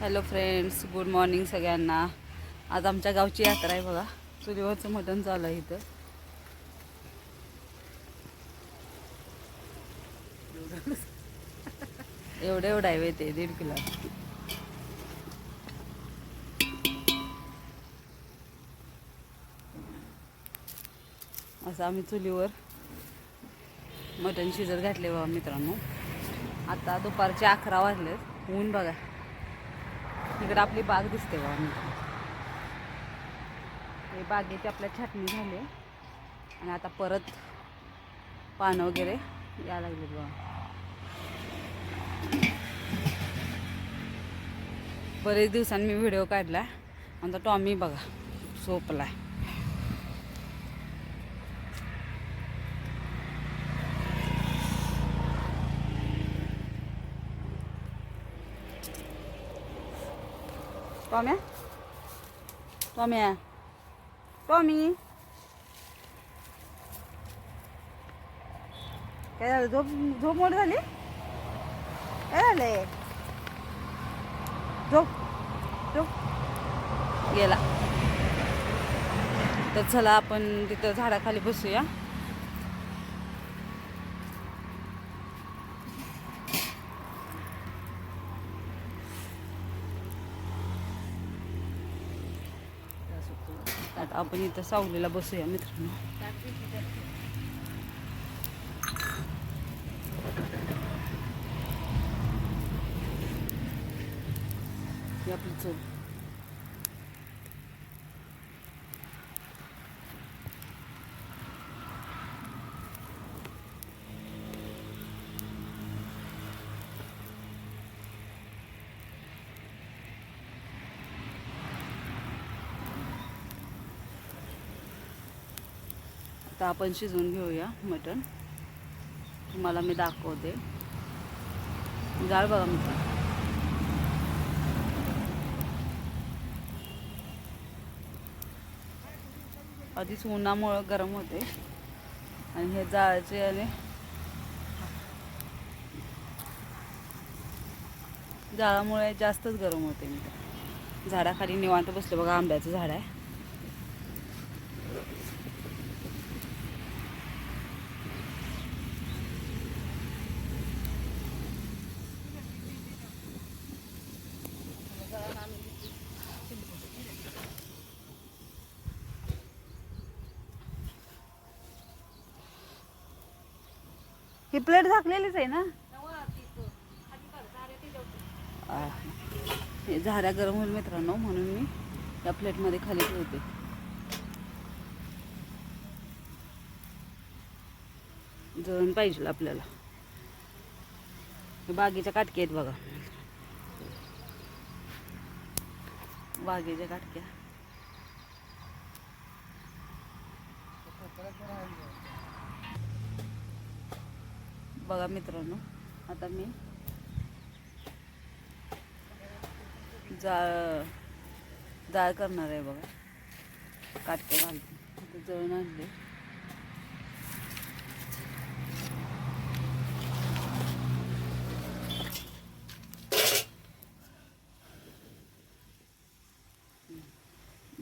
Hello friends good morning सगळ्यांना. आज आमच्या गावची यात्रा आहे बघा. चुलीवरचं मटण चालू आहे इथं. एवढं एवढं आहे ते दीड किलो. असं आम्ही चुलीवर मटण शिजत घातले बघा मित्रांनो. आता दुपारचे अकरा वाजलेत. ऊन बघा. तिकडं आपली बाग दिसते बा हे बागेची आपल्या छाटणी झाली. आणि आता परत पानं वगैरे यायला लागले बा बरेच दिवसांनी मी व्हिडिओ काढला. आमचा टॉमी बघा सोपला आहे टॉम्या टॉम्या टॉमी काय झालं? झोप झोप मोड झाली? काय झालंय? झोप झोप. गेला. तर चला आपण तिथं झाडाखाली बसूया आता आपण इथं सावलीला बसूया मित्रांनो. आपली चूल आता आपण शिजवून घेऊया मटण. तुम्हाला मी दाखवते. जाळ बघा मटण. आधीच उन्हामुळं गरम होते. आणि हे जाळाचे आणि जाळामुळे जास्तच गरम होते. मी झाडाखाली निवांत बसले बघा आंब्याचं झाड आहे. ही प्लेट झाकलेलीच आहे ना? हे झाऱ्या गरम होईल मित्रांनो म्हणून मी या प्लेटमध्ये खाली ठेवते. जळून पाहिजे आपल्याला. बागेच्या काटक्या आहेत बघा. बागेच्या काटक्या. बघा मित्रांनो आता मी जाळ जाळ करणार आहे बघा. काटके घालते. आता जळून आणले.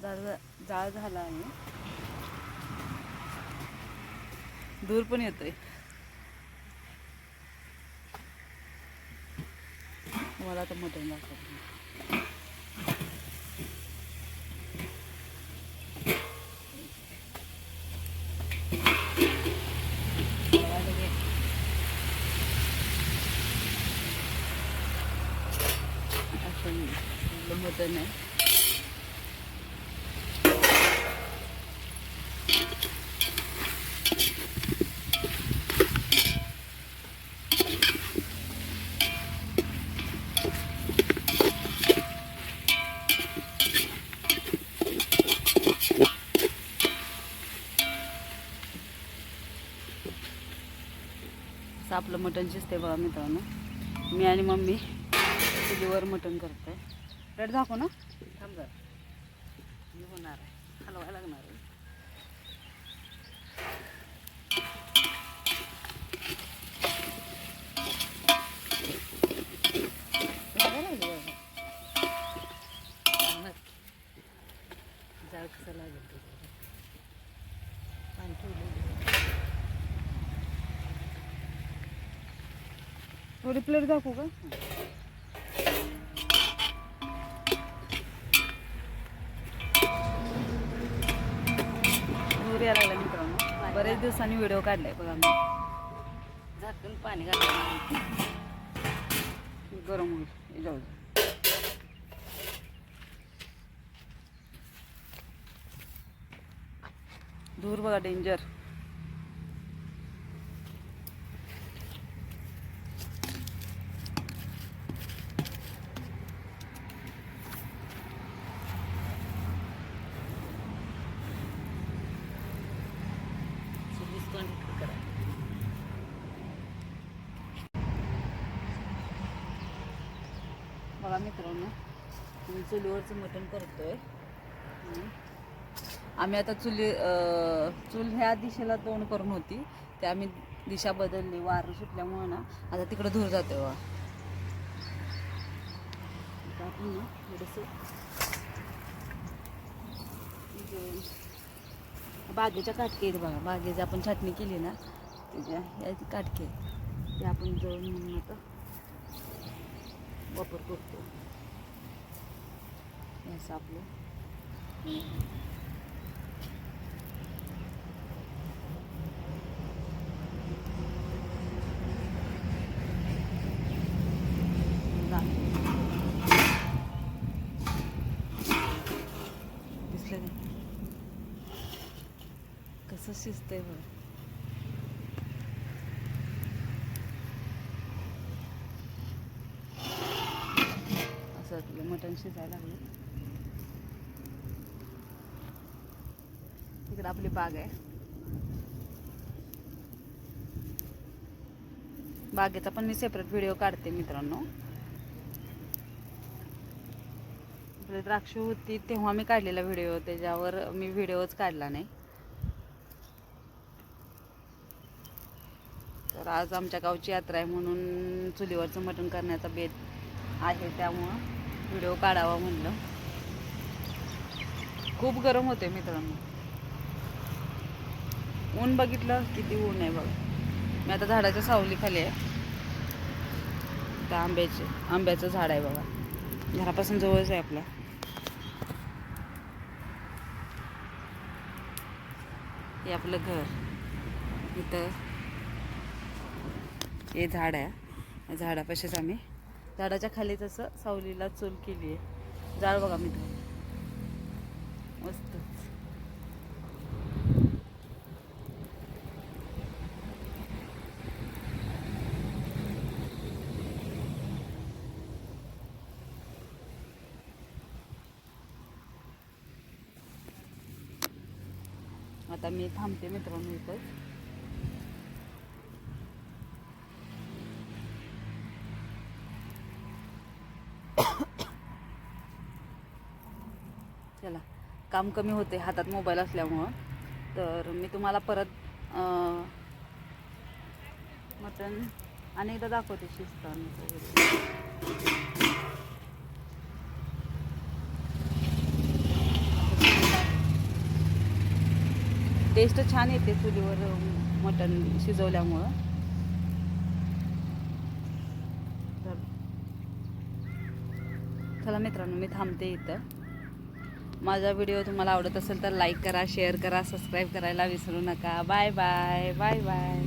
जाळ जाळ झाला आहे. दूर पण येतोय. मला आता मटण दाखवतो असं आपलं मटण आहे असं आपलं मटण शिजते बघा मित्रांनो. मी आणि मम्मी चुलीवर मटण करते रेट दाखव ना. थांब मी होणार आहे. हलवायला लागणार आहे बघायला लागली बघा. थोडी प्लेट दाखवू का? दूर लागला मित्रांनो. बरेच दिवसांनी व्हिडिओ काढलाय बघा मी. झाकून पाणी घालून गरम होईल. जाऊ जाऊ धूर दूर बघा डेंजर चुलीस तोंड इकडं करा बघा मित्रांनो मी चुलीवरचं मटण करतोय. आम्ही आता चुली चूल ह्या दिशेला तोंड करून होती. ते आम्ही दिशा बदलली वारं सुटल्यामुळं ना आता तिकडं धूर जातोय वा आपण ना थोडंसं बागेच्या काटके आहेत बघा. बागेची आपण छाटणी केली ना त्याच्या या काटके. आहेत. ते आपण जळून म्हणून आता. वापर करतो हे असं आपलं झालं. दिसलं का कसं शिजतंय बघ मटण शिजायला लागलं. इकडं आपली बाग आहे. बागेचा पण मी सेपरेट व्हिडिओ काढते मित्रांनो. आपली द्राक्ष होती तेव्हा मी काढलेला व्हिडिओ त्याच्यावर मी व्हिडिओच काढला नाही. तर आज आमच्या गावची यात्रा आहे म्हणून चुलीवरचं मटण करण्याचा बेत आहे त्यामुळं. व्हिडिओ काढावा म्हणलं. खूप गरम होते मित्रांनो. ऊन बघितलं किती ऊन आहे बघ. मी आता झाडाच्या सावलीखाली आहे. त्या आंब्याचे आंब्याचं झाड आहे बघा. घरापासून जवळच आहे आपल्या हे आपलं घर. इथं हे झाड आहे. झाडापाशीच आम्ही झाडाच्या खाली तसं सावलीला चूल केली आहे. जाळ बघा मित्र. मस्त. आता मी थांबते मित्रांनो इथंच चला काम कमी होते हातात मोबाईल असल्यामुळं. तर मी तुम्हाला परत मटण अनेकदा दाखवते शिजताना. टेस्ट छान येते चुलीवर मटण शिजवल्यामुळं. तर चला मित्रांनो मी थांबते इथं. माझा व्हिडिओ तुम्हाला आवडत असेल तर लाईक करा शेअर करा सबस्क्राईब करायला विसरू नका. Bye bye bye bye